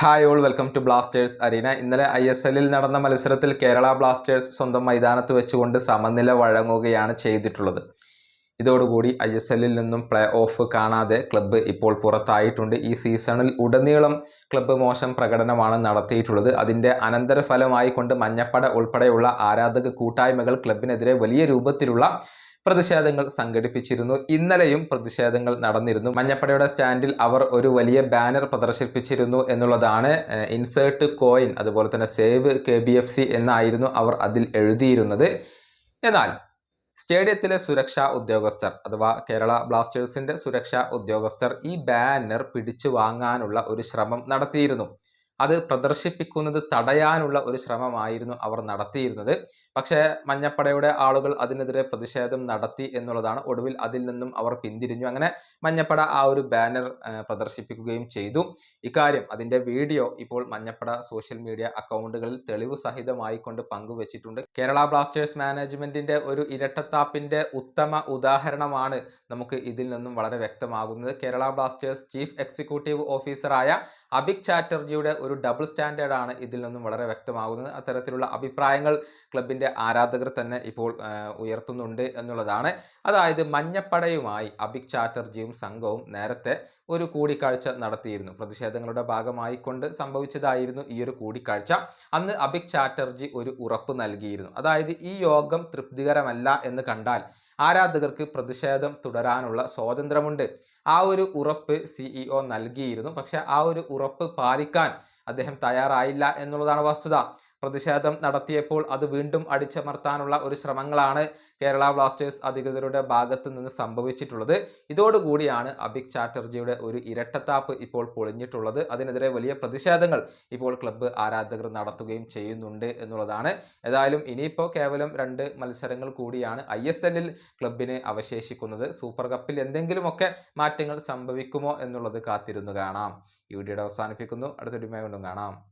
Hi all welcome to Blasters arena ഇന്നലെ I S എല്ലിൽ നടന്ന മത്സരത്തിൽ കേരള ബ്ലാസ്റ്റേഴ്സ് സ്വന്തം മൈതാനത്ത് വെച്ചുകൊണ്ട് സമനില വഴങ്ങുകയാണ് ചെയ്തിട്ടുള്ളത്. ഇതോടുകൂടി ഐ എസ് എല്ലിൽ നിന്നും പ്ലേ ഓഫ് കാണാതെ ക്ലബ്ബ് ഇപ്പോൾ പുറത്തായിട്ടുണ്ട്. ഈ സീസണിൽ ഉടനീളം ക്ലബ്ബ് മോശം പ്രകടനമാണ് നടത്തിയിട്ടുള്ളത്. അതിന്റെ അനന്തരഫലമായി കൊണ്ട് മഞ്ഞപ്പട ഉൾപ്പെടെയുള്ള ആരാധക കൂട്ടായ്മകൾ ക്ലബിനെതിരെ വലിയ രൂപത്തിലുള്ള പ്രതിഷേധങ്ങൾ സംഘടിപ്പിച്ചിരുന്നു. ഇന്നലെയും പ്രതിഷേധങ്ങൾ നടന്നിരുന്നു. മഞ്ഞപ്പടയുടെ സ്റ്റാൻഡിൽ അവർ ഒരു വലിയ ബാനർ പ്രദർശിപ്പിച്ചിരുന്നു എന്നുള്ളതാണ് ഇൻസേർട്ട് കോയിൻ അതുപോലെ തന്നെ സേവ് കെ എന്നായിരുന്നു അവർ അതിൽ എഴുതിയിരുന്നത്. എന്നാൽ സ്റ്റേഡിയത്തിലെ സുരക്ഷാ ഉദ്യോഗസ്ഥർ അഥവാ കേരള ബ്ലാസ്റ്റേഴ്സിന്റെ സുരക്ഷാ ഉദ്യോഗസ്ഥർ ഈ ബാനർ പിടിച്ചു വാങ്ങാനുള്ള ഒരു ശ്രമം നടത്തിയിരുന്നു. അത് പ്രദർശിപ്പിക്കുന്നത് തടയാനുള്ള ഒരു ശ്രമമായിരുന്നു അവർ നടത്തിയിരുന്നത്. പക്ഷേ മഞ്ഞപ്പടയുടെ ആളുകൾ അതിനെതിരെ പ്രതിഷേധം നടത്തി എന്നുള്ളതാണ് ഒടുവിൽ അതിൽ നിന്നും അവർ പിന്തിരിഞ്ഞു. അങ്ങനെ മഞ്ഞപ്പട ആ ഒരു ബാനർ പ്രദർശിപ്പിക്കുകയും ചെയ്തു. ഇക്കാര്യം അതിന്റെ വീഡിയോ ഇപ്പോൾ മഞ്ഞപ്പട സോഷ്യൽ മീഡിയ അക്കൗണ്ടുകളിൽ തെളിവ് സഹിതമായി കൊണ്ട് പങ്കുവച്ചിട്ടുണ്ട്. കേരള ബ്ലാസ്റ്റേഴ്സ് മാനേജ്മെന്റിന്റെ ഒരു ഇരട്ടത്താപ്പിന്റെ ഉത്തമ ഉദാഹരണമാണ് നമുക്ക് ഇതിൽ നിന്നും വളരെ വ്യക്തമാകുന്നത്. കേരള ബ്ലാസ്റ്റേഴ്സ് ചീഫ് എക്സിക്യൂട്ടീവ് ഓഫീസറായ അബിക് ചാറ്റർജിയുടെ ഒരു ഡബിൾ സ്റ്റാൻഡേർഡാണ് ഇതിൽ നിന്നും വളരെ വ്യക്തമാകുന്നത്. അത്തരത്തിലുള്ള അഭിപ്രായങ്ങൾ ക്ലബിന്റെ ആരാധകർ തന്നെ ഇപ്പോൾ ഉയർത്തുന്നുണ്ട് എന്നുള്ളതാണ്. അതായത് മഞ്ഞപ്പടയുമായി അബിക് ചാറ്റർജിയും സംഘവും നേരത്തെ ഒരു കൂടിക്കാഴ്ച നടത്തിയിരുന്നു. പ്രതിഷേധങ്ങളുടെ ഭാഗമായിക്കൊണ്ട് സംഭവിച്ചതായിരുന്നു ഈ ഒരു കൂടിക്കാഴ്ച. അന്ന് അബിക് ചാറ്റർജി ഒരു ഉറപ്പ് നൽകിയിരുന്നു. അതായത് ഈ യോഗം തൃപ്തികരമല്ല എന്ന് കണ്ടാൽ ആരാധകർക്ക് പ്രതിഷേധം തുടരാനുള്ള സ്വാതന്ത്ര്യമുണ്ട്. ആ ഒരു ഉറപ്പ് സിഇഒ നൽകിയിരുന്നു. പക്ഷേ ആ ഒരു ഉറപ്പ് പാലിക്കാൻ അദ്ദേഹം തയ്യാറായില്ല എന്നുള്ളതാണ് വസ്തുത. പ്രതിഷേധം നടത്തിയപ്പോൾ അത് വീണ്ടും അടിച്ചമർത്താനുള്ള ഒരു ശ്രമങ്ങളാണ് കേരള ബ്ലാസ്റ്റേഴ്സ് അധികൃതരുടെ ഭാഗത്ത് നിന്ന് സംഭവിച്ചിട്ടുള്ളത്. ഇതോടുകൂടിയാണ് അഭിക് ചാറ്റർജിയുടെ ഒരു ഇരട്ടത്താപ്പ് ഇപ്പോൾ പൊളിഞ്ഞിട്ടുള്ളത്. അതിനെതിരെ വലിയ പ്രതിഷേധങ്ങൾ ഇപ്പോൾ ക്ലബ്ബ് ആരാധകർ നടത്തുകയും ചെയ്യുന്നുണ്ട് എന്നുള്ളതാണ്. ഏതായാലും ഇനിയിപ്പോൾ കേവലം രണ്ട് മത്സരങ്ങൾ കൂടിയാണ് ഐ എസ് എല്ലിൽ ക്ലബിന് അവശേഷിക്കുന്നത്. സൂപ്പർ കപ്പിൽ എന്തെങ്കിലുമൊക്കെ മാറ്റങ്ങൾ സംഭവിക്കുമോ എന്നുള്ളത് കാത്തിരുന്നു കാണാം. ഈ വീഡിയോയുടെ അവസാനിപ്പിക്കുന്നു. അടുത്തൊരുമ കൊണ്ടും കാണാം.